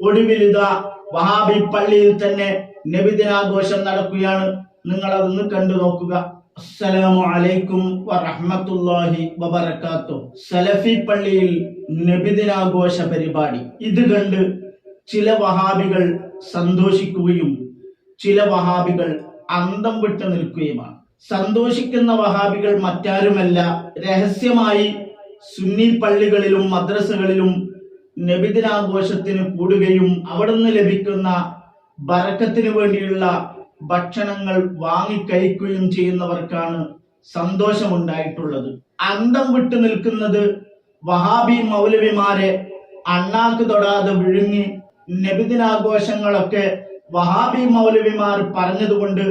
ഒടുവിൽ ഇതാ വഹാബി പള്ളിയിൽ തന്നെ നബിദിനാഘോഷം നടക്കുകയാണ്. നിങ്ങൾ അതൊന്ന് കണ്ടു നോക്കുക. അസ്സലാമു അലൈക്കും വറഹ്മത്തുള്ളാഹി സലഫി പള്ളിയിൽ നബിദിനാഘോഷ പരിപാടി. ഇത് കണ്ട് ചില വഹാബികൾ സന്തോഷിക്കുകയും ചില വഹാബികൾ അന്തം വിട്ടു നിൽക്കുകയുമാണ്. സന്തോഷിക്കുന്ന വഹാബികൾ മറ്റാരുമല്ല. രഹസ്യമായി സുന്നി പള്ളികളിലും മദ്രസകളിലും നബിദിനാഘോഷത്തിന് കൂടുകയും അവിടെ നിന്ന് ലഭിക്കുന്ന ബറക്കത്തിന് വേണ്ടിയുള്ള ഭക്ഷണങ്ങൾ വാങ്ങിക്കഴിക്കുകയും ചെയ്യുന്നവർക്കാണ് സന്തോഷമുണ്ടായിട്ടുള്ളത്. അന്തം വിട്ടു നിൽക്കുന്നത് വഹാബി മൗലവിമാരെ അണ്ണാക്ക് തൊടാതെ വിഴുങ്ങി നബിദിനാഘോഷങ്ങളൊക്കെ വഹാബി മൗലവിമാർ പറഞ്ഞതുകൊണ്ട്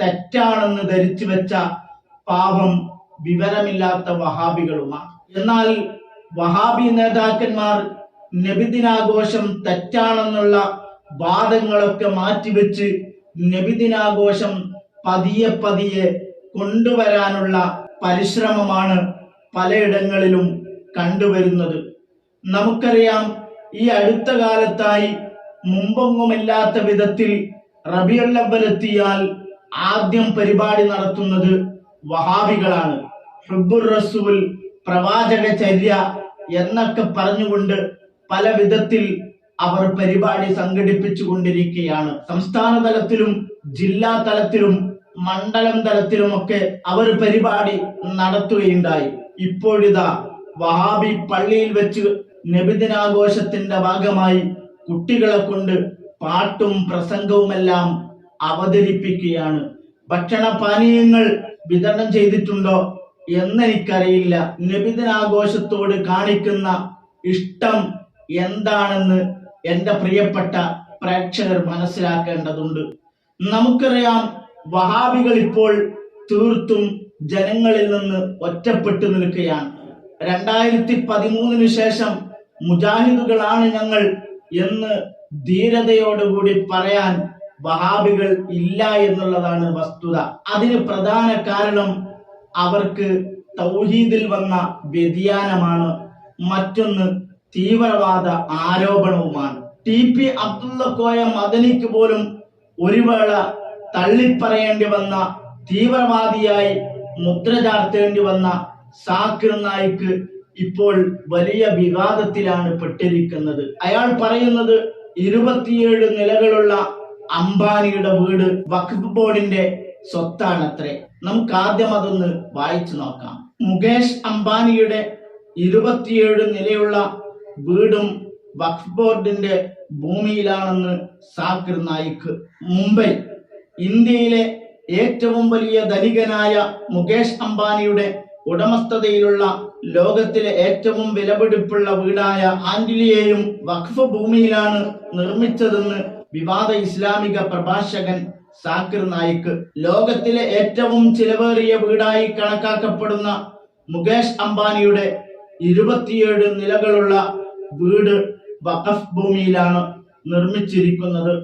തെറ്റാണെന്ന് ധരിച്ചു വെച്ച പാപം വിവരമില്ലാത്ത വഹാബികളുമാണ്. എന്നാൽ വഹാബി നേതാക്കന്മാർ നബിദിനാഘോഷം തെറ്റാണെന്നുള്ള വാദങ്ങളൊക്കെ മാറ്റിവെച്ച് നബിദിനാഘോഷം പതിയെ പതിയെ കൊണ്ടുവരാനുള്ള പരിശ്രമമാണ് പലയിടങ്ങളിലും കണ്ടുവരുന്നത്. നമുക്കറിയാം ഈ അടുത്ത കാലത്തായി മുമ്പൊങ്ങുമില്ലാത്ത വിധത്തിൽ എത്തിയാൽ ആദ്യം പരിപാടി നടത്തുന്നത് വഹാബികളാണ്. ഹുബുർ റസൂൽ പ്രവാചക ചര്യ എന്നൊക്കെ പറഞ്ഞുകൊണ്ട് പല വിധത്തിൽ അവർ പരിപാടി സംഘടിപ്പിച്ചു കൊണ്ടിരിക്കുകയാണ്. സംസ്ഥാന തലത്തിലും ജില്ലാ തലത്തിലും മണ്ഡലം തലത്തിലുമൊക്കെ അവർ പരിപാടി നടത്തുകയുണ്ടായി. ഇപ്പോഴിതാ വഹാബി പള്ളിയിൽ വെച്ച് നബിദിനാഘോഷത്തിന്റെ ഭാഗമായി കുട്ടികളെ കൊണ്ട് പാട്ടും പ്രസംഗവുമെല്ലാം അവതരിപ്പിക്കുകയാണ്. ഭക്ഷണ പാനീയങ്ങൾ വിതരണം ചെയ്തിട്ടുണ്ടോ എന്നെനിക്കറിയില്ല. നബിദിനാഘോഷത്തോട് കാണിക്കുന്ന ഇഷ്ടം എന്താണെന്ന് എന്റെ പ്രിയപ്പെട്ട പ്രേക്ഷകർ മനസ്സിലാക്കേണ്ടതുണ്ട്. നമുക്കറിയാം വഹാബികൾ ഇപ്പോൾ തീർത്തും ജനങ്ങളിൽ നിന്ന് ഒറ്റപ്പെട്ടു നിൽക്കുകയാണ്. രണ്ടായിരത്തി പതിമൂന്നിന് ശേഷം മുജാഹിദുകളാണ് ഞങ്ങൾ എന്ന് ധീരതയോടുകൂടി പറയാൻ വഹാബികൾ ഇല്ല എന്നുള്ളതാണ് വസ്തുത. അതിന് പ്രധാന കാരണം അവർക്ക് തൗഹീദിൽ വന്ന വ്യതിയാനമാണ്. മറ്റൊന്ന് തീവ്രവാദ ആരോപണവുമാണ്. ടി പി അബ്ദുള്ളക്കോയ മദനിക്ക് പോലും ഒരു വേള തള്ളിപ്പറയേണ്ടി വന്ന തീവ്രവാദിയായി മുദ്ര ചാർത്തേണ്ടി വന്ന സാക്കിർ നായിക്ക് ഇപ്പോൾ വലിയ വിവാദത്തിലാണ് പെട്ടിരിക്കുന്നത്. അയാൾ പറയുന്നത് ഇരുപത്തിയേഴ് നിലകളുള്ള അംബാനിയുടെ വീട് വഖഫ് ബോർഡിന്റെ സ്വത്താണത്രേ. നമുക്ക് ആദ്യം അതൊന്ന് വായിച്ചു നോക്കാം. മുകേഷ് അംബാനിയുടെ ഇരുപത്തിയേഴ് നിലയുള്ള വീടും വഖഫ് ബോർഡിന്റെ ഭൂമിയിലാണെന്ന് സാക്കിർ നായിക്ക് മുംബൈ. ഇന്ത്യയിലെ ഏറ്റവും വലിയ ധനികനായ മുകേഷ് അംബാനിയുടെ ഉടമസ്ഥതയിലുള്ള ലോകത്തിലെ ഏറ്റവും വിലപിടിപ്പുള്ള വീടായ ആന്റിലിയെയും വഖഫ് ഭൂമിയിലാണ് നിർമ്മിച്ചതെന്ന് വിവാദ ഇസ്ലാമിക പ്രഭാഷകൻ സാക്കിർ നായിക്ക് ലോകത്തിലെ ഏറ്റവും ചിലവേറിയ വീടായി കണക്കാക്കപ്പെടുന്ന മുകേഷ് അംബാനിയുടെ ഇരുപത്തിയേഴ് നിലകളുള്ള വീട് വഖഫ് ഭൂമിയിലാണ് നിർമ്മിച്ചിരിക്കുന്നത്.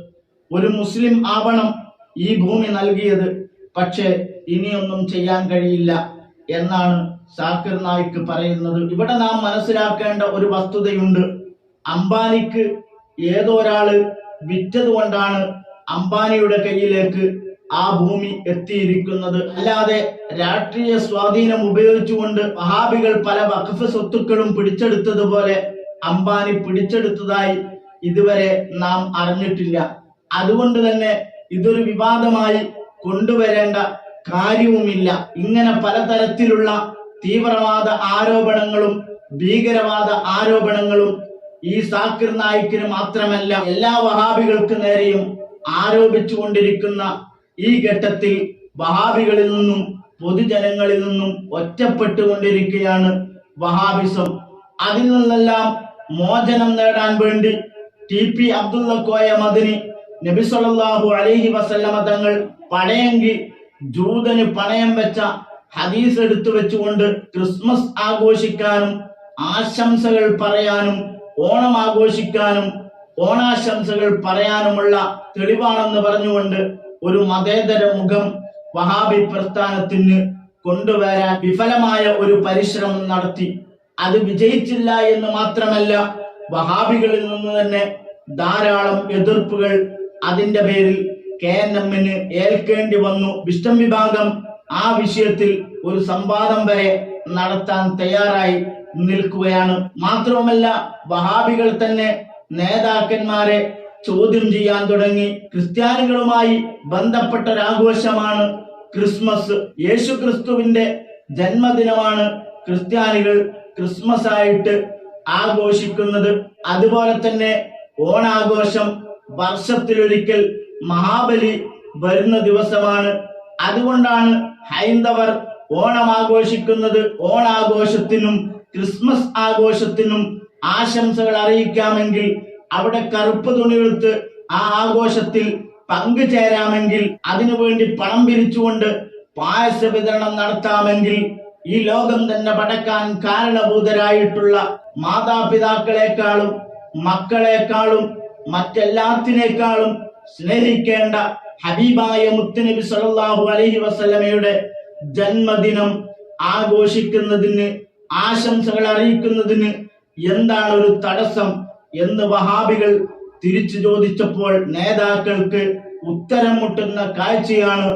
ഒരു മുസ്ലിം ആവണം ഈ ഭൂമി നൽകിയത്. പക്ഷേ ഇനിയൊന്നും ചെയ്യാൻ കഴിയില്ല എന്നാണ് സാക്കിർ നായിക്ക് പറയുന്നത്. ഇവിടെ നാം മനസ്സിലാക്കേണ്ട ഒരു വസ്തുതയുണ്ട്. അംബാനിക്ക് ഏതൊരാൾ ഒരാൾ വിറ്റത് കൊണ്ടാണ് അംബാനിയുടെ കയ്യിലേക്ക് ആ ഭൂമി എത്തിയിരിക്കുന്നത്. അല്ലാതെ രാഷ്ട്രീയ സ്വാധീനം ഉപയോഗിച്ചുകൊണ്ട് വഹാബികൾ പല വഖഫ് സ്വത്തുക്കളും പിടിച്ചെടുത്തതുപോലെ അംബാനി പിടിച്ചെടുത്തതായി ഇതുവരെ നാം അറിഞ്ഞിട്ടില്ല. അതുകൊണ്ട് തന്നെ ഇതൊരു വിവാദമായി കൊണ്ടുവരേണ്ട കാര്യവുമില്ല. ഇങ്ങനെ പലതരത്തിലുള്ള തീവ്രവാദ ആരോപണങ്ങളും ഭീകരവാദ ആരോപണങ്ങളും ഈ സാക്കിർ നായിക്കിന് മാത്രമല്ല എല്ലാ വഹാബികൾക്ക് നേരെയും ആരോപിച്ചു കൊണ്ടിരിക്കുന്ന ഈ ഘട്ടത്തിൽ വഹാബികളിൽ നിന്നും പൊതുജനങ്ങളിൽ നിന്നും ഒറ്റപ്പെട്ടുകൊണ്ടിരിക്കുകയാണ് വഹാബിസം. അതിൽ നിന്നെല്ലാം മോചനം നേടാൻ വേണ്ടി ടി പി അബ്ദുള്ള കോയ മദിനി നബി സല്ലല്ലാഹു അലൈഹി വസല്ലമ തങ്ങൾ പണയങ്കി ജൂതന് പണയം വെച്ച ഹദീസ് എടുത്തു വെച്ചുകൊണ്ട് ക്രിസ്മസ് ആഘോഷിക്കാനും ആശംസകൾ പറയാനും ഓണം ആഘോഷിക്കാനും ഓണാശംസകൾ പറയാനുമുള്ള തെളിവാണെന്ന് പറഞ്ഞുകൊണ്ട് ഒരു മതേതര മുഖം വഹാബി പ്രസ്ഥാനത്തിന് കൊണ്ടുവരാൻ വിഫലമായ ഒരു പരിശ്രമം നടത്തി. അത് വിജയിച്ചില്ല എന്ന് മാത്രമല്ല വഹാബികളിൽ നിന്ന് തന്നെ ധാരാളം എതിർപ്പുകൾ അതിന്റെ പേരിൽ കെ എൻ എമ്മിന് ഏൽക്കേണ്ടി വന്നു. വിഷ്ടം വിഭാഗം ആ വിഷയത്തിൽ ഒരു സംവാദം വരെ നടത്താൻ തയ്യാറായി നിൽക്കുകയാണ്. മാത്രവുമല്ല വഹാബികൾ തന്നെ നേതാക്കന്മാരെ ചോദ്യം ചെയ്യാൻ തുടങ്ങി. ക്രിസ്ത്യാനികളുമായി ബന്ധപ്പെട്ട ഒരാഘോഷമാണ് ക്രിസ്മസ്. യേശു ക്രിസ്തുവിന്റെ ജന്മദിനമാണ് ക്രിസ്ത്യാനികൾ ക്രിസ്മസ് ആയിട്ട് ആഘോഷിക്കുന്നത് അതുപോലെ തന്നെ ഓണാഘോഷം വർഷത്തിലൊരിക്കൽ മഹാബലി വരുന്ന ദിവസമാണ്. അതുകൊണ്ടാണ് ഹൈന്ദവർ ഓണം ആഘോഷിക്കുന്നത് ഓണാഘോഷത്തിനും ക്രിസ്മസ് ആഘോഷത്തിനും ആശംസകൾ അറിയിക്കാമെങ്കിൽ അവിടെ കറുപ്പ് തുണിയെടുത്ത് ആ ആഘോഷത്തിൽ പങ്കുചേരാമെങ്കിൽ അതിനുവേണ്ടി പണം പിരിച്ചുകൊണ്ട് പായസ വിതരണം നടത്താമെങ്കിൽ ഈ ലോകം തന്നെ പടക്കാൻ കാരണഭൂതരായിട്ടുള്ള മാതാപിതാക്കളെക്കാളും മക്കളെക്കാളും മറ്റെല്ലാത്തിനേക്കാളും സ്നേഹിക്കേണ്ട ഹബീബായ മുത്തനബി സല്ലല്ലാഹു അലൈഹി വസല്ലമയുടെ ജന്മദിനം ആഘോഷിക്കുന്നതിന് ആശംസകൾ അറിയിക്കുന്നതിന് എന്താണ് ഒരു തടസ്സം എന്ന് വഹാബികൾ തിരിച്ചു ചോദിച്ചപ്പോൾ നേതാക്കൾക്ക് ഉത്തരം മുട്ടുന്ന കാഴ്ചയാണ്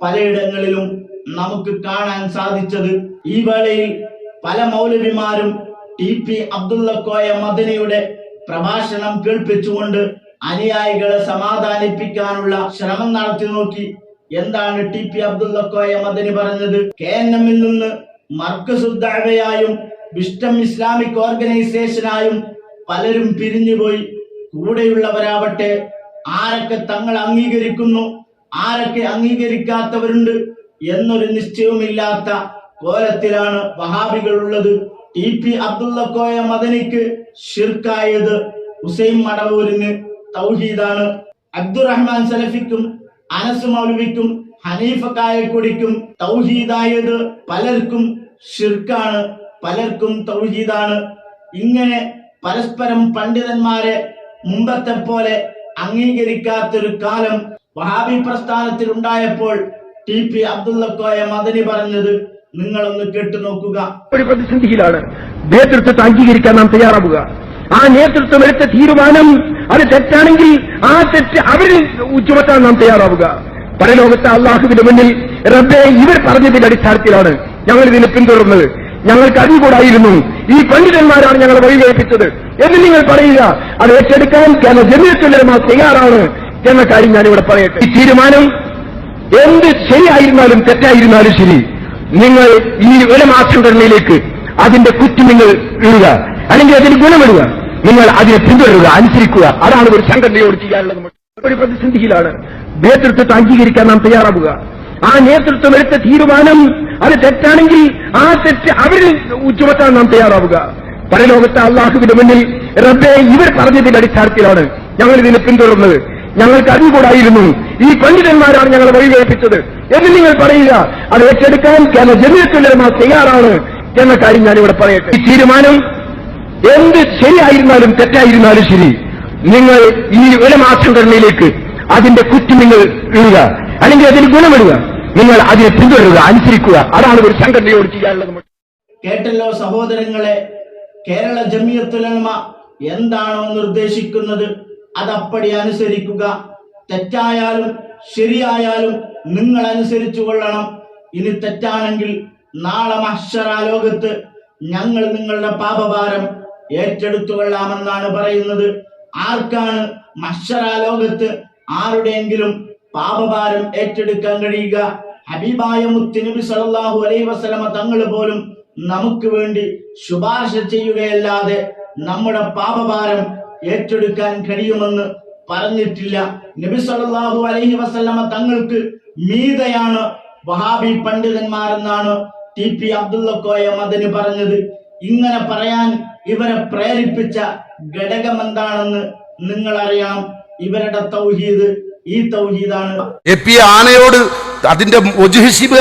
പലയിടങ്ങളിലും നമുക്ക് കാണാൻ സാധിച്ചത് ഈ വേളയിൽ പല മൗലവിമാരും ടി പി അബ്ദുള്ളക്കോയ മദനിയുടെ പ്രഭാഷണം കേൾപ്പിച്ചുകൊണ്ട് അനുയായികളെ സമാധാനിപ്പിക്കാനുള്ള ശ്രമം നടത്തി നോക്കി. എന്താണ് ടി പി അബ്ദുള്ളക്കോയ മദനി പറഞ്ഞത്? കെ എൻ എമ്മിൽ നിന്ന് മർക്കസുദ്ദാവയായും വിഷ്ടം ഇസ്ലാമിക് ഓർഗനൈസേഷനായും പലരും പിരിഞ്ഞുപോയി. കൂടെയുള്ളവരാവട്ടെ ആരൊക്കെ തങ്ങൾ അംഗീകരിക്കുന്നു ആരൊക്കെ അംഗീകരിക്കാത്തവരുണ്ട് എന്നൊരു നിശ്ചയവുമില്ലാത്ത കോലത്തിലാണ് വഹാബികൾ ഉള്ളത് ടി പി അബ്ദുള്ള കോയ മദനിക്ക് ഷിർക്കായത് ഹുസൈൻ മടവൂരിന് തൗഹീദാണ്. അബ്ദുറഹ്മാൻ സലഫിക്കും അനസ് മൗലവിക്കും ഹനീഫ കായക്കൊടിക്കും തൗഹീദായത് പലർക്കും ഷിർക്കാണ് പലർക്കും തൗഹീദാണ്. ഇങ്ങനെ പരസ്പരം പണ്ഡിതന്മാരെ മുമ്പത്തെ പോലെ അംഗീകരിക്കാത്തൊരു കാലം വഹാബി പ്രസ്ഥാനത്തിൽ ഉണ്ടായപ്പോൾ ടി പി അബ്ദുള്ള കോയ മദനി പറഞ്ഞത് നിങ്ങളൊന്ന് കേട്ടു നോക്കുക. ഒരു പ്രതിസന്ധിയിലാണ്. നേതൃത്വത്തെ അംഗീകരിക്കാൻ നാം തയ്യാറാവുക. ആ നേതൃത്വം എടുത്ത തീരുമാനം അത് തെറ്റാണെങ്കിൽ ആ തെറ്റ് അവരിൽ ചുമത്താൻ നാം തയ്യാറാവുക. പരലോകത്തെ അള്ളാഹുവിന്റെ മുന്നിൽ റബ്ബെ ഇവർ പറഞ്ഞതിന്റെ അടിസ്ഥാനത്തിലാണ് ഞങ്ങൾ ഇതിനെ പിന്തുടർന്നത്. ഞങ്ങൾക്ക് അറിവുകൂടായിരുന്നു ഈ പണ്ഡിതന്മാരാണ് ഞങ്ങളെ വഴികഴിപ്പിച്ചത് എന്ന് നിങ്ങൾ പറയുക. അത് ഏറ്റെടുക്കാൻ കേരള തയ്യാറാണ് എന്ന കാര്യം ഞാനിവിടെ പറയട്ടെ. ഈ തീരുമാനം എന്ത് ശരിയായിരുന്നാലും തെറ്റായിരുന്നാലും ശരി. നിങ്ങൾ ഈ ഉലമാ സംഘടനയിലേക്ക് അതിന്റെ കുറ്റി നിങ്ങൾ ഇടുക. അല്ലെങ്കിൽ അതിന് ഗുണമിടുക. നിങ്ങൾ അതിനെ പിന്തുടരുക അനുസരിക്കുക. അതാണ് ഒരു സംഘടനയോട് ചെയ്യാനുള്ളത്. ഒരു പ്രതിസന്ധിയിലാണ്. നേതൃത്വത്തെ അംഗീകരിക്കാൻ നാം തയ്യാറാവുക. ആ നേതൃത്വം എടുത്ത തീരുമാനം അത് തെറ്റാണെങ്കിൽ ആ തെറ്റ് അവരിൽ ചുമത്താൻ നാം തയ്യാറാവുക. പരലോകത്തെ അള്ളാഹുവിന്റെ മുന്നിൽ റബ്ബെ ഇവർ പറഞ്ഞതിന്റെ അടിസ്ഥാനത്തിലാണ് ഞങ്ങൾ ഇതിനെ പിന്തുടർന്നത്. ഞങ്ങൾക്ക് കൂടായിരുന്നു ഈ പണ്ഡിതന്മാരാണ് ഞങ്ങളെ വഴികഴിപ്പിച്ചത് എന്ന് നിങ്ങൾ പറയുക അത് ഏറ്റെടുക്കാൻ കേരള ജമീയത്തുലമ തയ്യാറാണ് എന്ന കാര്യം ഞാനിവിടെ പറയട്ടെ. ഈ തീരുമാനം എന്ത് ശരിയായിരുന്നാലും തെറ്റായിരുന്നാലും ശരി. നിങ്ങൾ ഈ ഉലമാ സംഘടനയിലേക്ക് അതിന്റെ കുറ്റി നിങ്ങൾ ഇടുക. അല്ലെങ്കിൽ അതിന് ഗുണമിടുക. നിങ്ങൾ അതിനെ പിന്തുടരുക അനുസരിക്കുക. അതാണ് ഒരു സംഘടനയോട് ചെയ്യാനുള്ളത്. കേട്ടല്ലോ സഹോദരങ്ങളെ കേരള ജമിയത്തുലമ എന്താണോ നിർദ്ദേശിക്കുന്നത്? അതപ്പടി അനുസരിക്കുക. തെറ്റായാലും ശരിയായാലും നിങ്ങൾ അനുസരിച്ചു കൊള്ളണം. ഇനി തെറ്റാണെങ്കിൽ നാളെ മഹ്ഷറാലോകത്ത് ഞങ്ങൾ നിങ്ങളുടെ പാപഭാരം ഏറ്റെടുത്തു കൊള്ളാമെന്നാണ് പറയുന്നത്. ആർക്കാണ് മഹ്ഷറാലോകത്ത് ആരുടെയെങ്കിലും പാപഭാരം ഏറ്റെടുക്കാൻ കഴിയുക? ഹബീബായ മുത്തുനബി സല്ലല്ലാഹു അലൈ വസലമ തങ്ങൾ പോലും നമുക്ക് വേണ്ടി ശുപാർശ ചെയ്യുകയല്ലാതെ നമ്മുടെ പാപഭാരം ഏറ്റെടുക്കാൻ കഴിയുമെന്ന് പറഞ്ഞിട്ടില്ല. നബി സല്ലല്ലാഹു അലൈഹി വസല്ലമ തങ്ങൾക്ക് മീതയാണ് വഹാബി പണ്ഡിതന്മാരെന്നാണ് ടി പി അബ്ദുള്ള കോയ മദനി പറഞ്ഞത്. ഇങ്ങനെ പറയാൻ ഇവരെ പ്രേരിപ്പിച്ച ഘടകം എന്താണെന്ന് നിങ്ങൾ അറിയണം ഇവരുടെ തൗഹീദ് ഈ തൗഹീദാണ്. എ പി ആനയോട് അതിന്റെ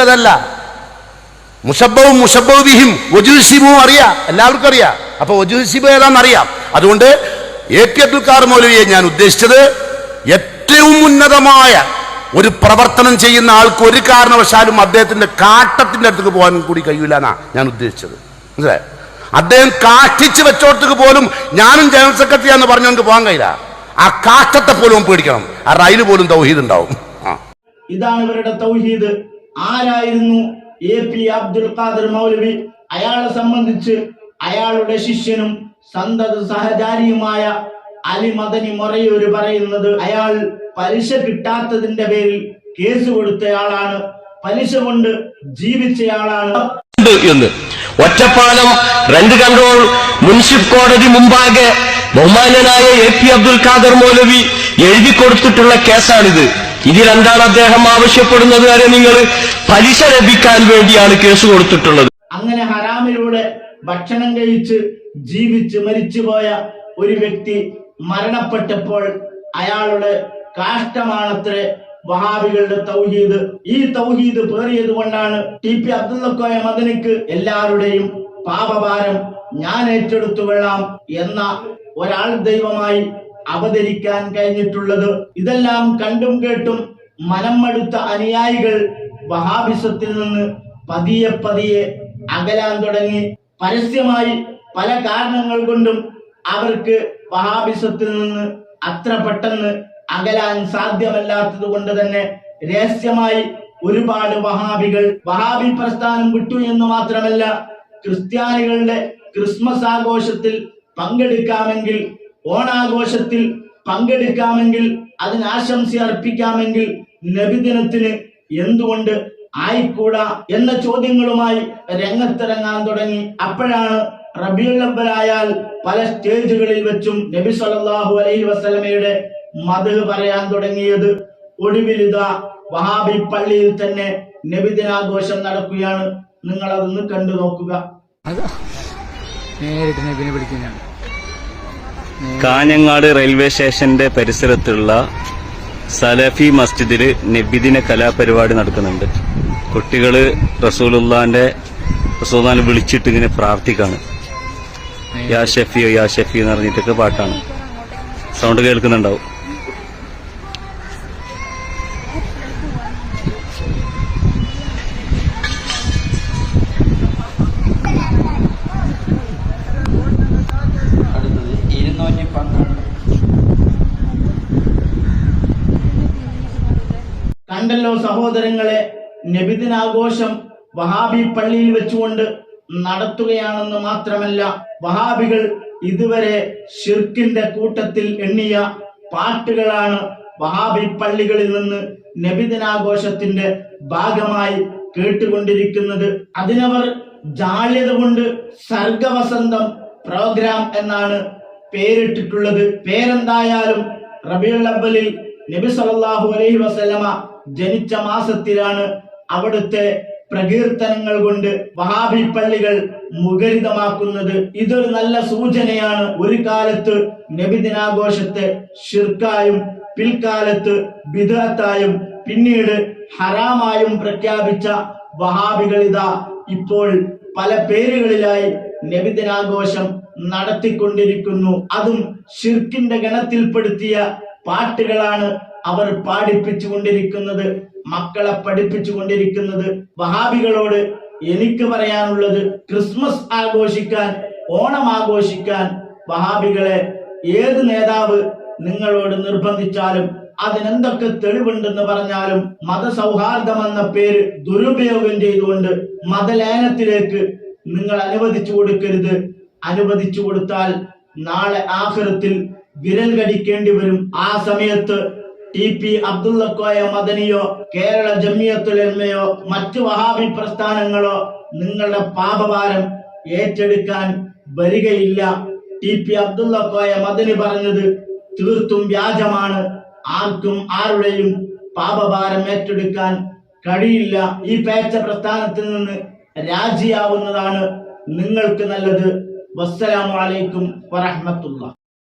അതല്ല. മുഷബവും മുഷബവും അറിയാം. എല്ലാവർക്കും അറിയാം. അപ്പൊ ഏതാണെന്ന് അറിയാം അതുകൊണ്ട് എ പി അബ്ദുൽ കാർ മൗലവിയെ ഞാൻ ഉദ്ദേശിച്ചത് ഏറ്റവും ഉന്നതമായ ഒരു പ്രവർത്തനം ചെയ്യുന്ന ആൾക്ക് ഒരു കാരണവശാലും അദ്ദേഹത്തിന്റെ കാട്ടത്തിന്റെ അടുത്തേക്ക് പോകാൻ കൂടി കഴിയില്ല എന്നാ ഞാൻ ഉദ്ദേശിച്ചത്. മനസ്സിലായി? അദ്ദേഹം കാഷ്ടിച്ച് വെച്ചോടത്തേക്ക് പോലും ഞാനും ജനറൽ സെക്രട്ടറി എന്ന് പറഞ്ഞുകൊണ്ട് പോകാൻ കഴിയില്ല. ആ കാഷ്ടത്തെ പോലും പേടിക്കണം. ആ റൈൽ പോലും തൗഹീദ് ഉണ്ടാവും. ഇതാണ് ഇവരുടെ തൗഹീദ്. ആരായിരുന്നു എ പി അബ്ദുൽ ഖാദർ മൗലവി? അയാളെ സംബന്ധിച്ച് അയാളുടെ ശിഷ്യനും സന്തത സഹചാരിയുമായ അലി മദനി മൊറയൂര് പറയുന്നത് അയാൾ പലിശ കിട്ടാത്തതിന്റെ പേരിൽ കേസ് കൊടുത്തയാളാണ്. പലിശ കൊണ്ട് ജീവിച്ചയാളാണ്. എന്ന്. ഒറ്റപ്പാലം റെന്റ് കൺട്രോൾ മുൻസിഫ് കോടതി മുമ്പാകെ ബഹുമാന്യനായ എ പി അബ്ദുൽ ഖാദർ മൗലവി എഴുതി കൊടുത്തിട്ടുള്ള കേസാണിത്. ഇതിലെന്താണ് അദ്ദേഹം ആവശ്യപ്പെടുന്നത് വരെ നിങ്ങൾ പലിശ ലഭിക്കാൻ വേണ്ടിയാണ് കേസ് കൊടുത്തിട്ടുള്ളത്. അങ്ങനെ ഹറാമിലൂടെ ഭക്ഷണം കഴിച്ച് ജീവിച്ച് മരിച്ചുപോയ ഒരു വ്യക്തി മരണപ്പെട്ടപ്പോൾ അയാളുടെ കാഷ്ടമാണത്രേ വഹാബികളുടെ തൗഹീദ്. ഈ തൗഹീദ് പേറിയത് കൊണ്ടാണ് ടി പി അബ്ദുള്ളക്കോയ മദനിക്ക് എല്ലാവരുടെയും പാപഭാരം ഞാൻ ഏറ്റെടുത്തു കൊള്ളാം എന്ന ഒരാൾ ദൈവമായി അവതരിക്കാൻ കഴിഞ്ഞിട്ടുള്ളത്. ഇതെല്ലാം കണ്ടും കേട്ടും മനം മടുത്ത അനുയായികൾ വഹാബിസത്തിൽ നിന്ന് പതിയെ പതിയെ അകലാൻ തുടങ്ങി. പരസ്യമായി പല കാരണങ്ങൾ കൊണ്ടും അവർക്ക് വഹാബിസത്തിൽ നിന്ന് അത്ര പെട്ടെന്ന് അകലാൻ സാധ്യമല്ലാത്തത് കൊണ്ട് തന്നെ രഹസ്യമായി ഒരുപാട് വഹാബികൾ വഹാബി പ്രസ്ഥാനം വിട്ടു എന്ന് മാത്രമല്ല ക്രിസ്ത്യാനികളുടെ ക്രിസ്മസ് ആഘോഷത്തിൽ പങ്കെടുക്കാമെങ്കിൽ ഓണാഘോഷത്തിൽ പങ്കെടുക്കാമെങ്കിൽ അതിന് ആശംസ അർപ്പിക്കാമെങ്കിൽ നബിദിനത്തിന് എന്തുകൊണ്ട് ആയിക്കൂടാ എന്ന ചോദ്യങ്ങളുമായി രംഗത്തിറങ്ങാൻ തുടങ്ങി. അപ്പോഴാണ് റബിയുള്ളവരായാൽ പല സ്റ്റേജുകളിൽ വെച്ചും നബി സല്ലല്ലാഹു അലൈഹി വസല്ലമയുടെ മത് പറയാൻ തുടങ്ങിയത്. ഒടുവിലിത വഹാബി പള്ളിയിൽ തന്നെ നബിദിനാഘോഷം നടക്കുകയാണ്. നിങ്ങൾ അതൊന്ന് കണ്ടു നോക്കുക. കാഞ്ഞങ്ങാട് റെയിൽവേ സ്റ്റേഷന്റെ പരിസരത്തുള്ള സലഫി മസ്ജിദിൽ നബിദിന കലാപരിപാടി നടക്കുന്നുണ്ട്. കുട്ടികൾ റസൂലുള്ളാന്റെ റസൂലുള്ളാനെ വിളിച്ചിട്ട് ഇങ്ങനെ പ്രാർത്ഥിക്കാണ്. യാ ഷെഫിയോ യാ ഷെഫിയോ എന്ന് പറഞ്ഞിട്ടൊക്കെ പാട്ടാണ്. സൗണ്ട് കേൾക്കുന്നുണ്ടാവും. സഹോദരങ്ങളെ നബിദിനാഘോഷം വഹാബി പള്ളിയിൽ വെച്ചുകൊണ്ട് നടത്തുകയാണെന്ന് മാത്രമല്ല വഹാബികൾ ഇതുവരെ ഷിർക്കിന്റെ കൂട്ടത്തിൽ എണ്ണിയ പാട്ടുകളാണ് വഹാബി പള്ളികളിൽ നിന്ന് നബിദിനാഘോഷത്തിന്റെ ഭാഗമായി കേട്ടുകൊണ്ടിരിക്കുന്നത്. അതിനവർ ജാള്യത കൊണ്ട് സർഗവസന്തം പ്രോഗ്രാം എന്നാണ് പേരിട്ടിട്ടുള്ളത്. പേരെന്തായാലും റബിയുൽ നബി സല്ലല്ലാഹു അലൈഹി വസല്ലമ ജനിച്ച മാസത്തിലാണ് അവിടുത്തെ പ്രകീർത്തനങ്ങൾ കൊണ്ട് വഹാബി പള്ളികൾ മുഖരിതമാക്കുന്നത്. ഇതൊരു നല്ല സൂചനയാണ്. ഒരു കാലത്ത് നബിദിനാഘോഷത്തെ ഷിർക്കായും പിൽക്കാലത്ത് ബിദത്തായും പിന്നീട് ഹറാമായും പ്രഖ്യാപിച്ച വഹാബികൾ ഇതാ ഇപ്പോൾ പല പേരുകളിലായി നബിദിനാഘോഷം നടത്തിക്കൊണ്ടിരിക്കുന്നു. അതും ഷിർക്കിന്റെ ഗണത്തിൽപ്പെടുത്തിയ പാട്ടുകളാണ് അവർ പാടിപ്പിച്ചു കൊണ്ടിരിക്കുന്നത് മക്കളെ പഠിപ്പിച്ചു കൊണ്ടിരിക്കുന്നത് വഹാബികളോട് എനിക്ക് പറയാനുള്ളത് ക്രിസ്മസ് ആഘോഷിക്കാൻ ഓണം ആഘോഷിക്കാൻ വഹാബികളെ ഏത് നേതാവ് നിങ്ങളോട് നിർബന്ധിച്ചാലും അതിനെന്തൊക്കെ തെളിവുണ്ടെന്ന് പറഞ്ഞാലും മതസൗഹാർദ്ദം എന്ന പേര് ദുരുപയോഗം ചെയ്തുകൊണ്ട് മതലേനത്തിലേക്ക് നിങ്ങൾ അനുവദിച്ചു കൊടുക്കരുത്. അനുവദിച്ചു കൊടുത്താൽ നാളെ ആഖിറത്തിൽ വിരൽ കടിക്കേണ്ടി വരും. ആ സമയത്ത് ടി പി അബ്ദുള്ളക്കോയ മദനിയോ കേരള ജമിയത്തുലമയോ മറ്റു വഹാബി പ്രസ്ഥാനങ്ങളോ നിങ്ങളുടെ പാപഭാരം ഏറ്റെടുക്കാൻ വരികയില്ല. ടി പി അബ്ദുള്ളക്കോയ മദനി പറഞ്ഞത് തീർത്തും വ്യാജമാണ്. ആർക്കും ആരുടെയും പാപഭാരം ഏറ്റെടുക്കാൻ കഴിയില്ല. ഈ പേച്ച പ്രസ്ഥാനത്തിൽ നിന്ന് രാജിയാവുന്നതാണ് നിങ്ങൾക്ക് നല്ലത്. വസ്സലാമലൈക്കും അലൈക്കും വറഹ്മത്തുള്ളാഹി.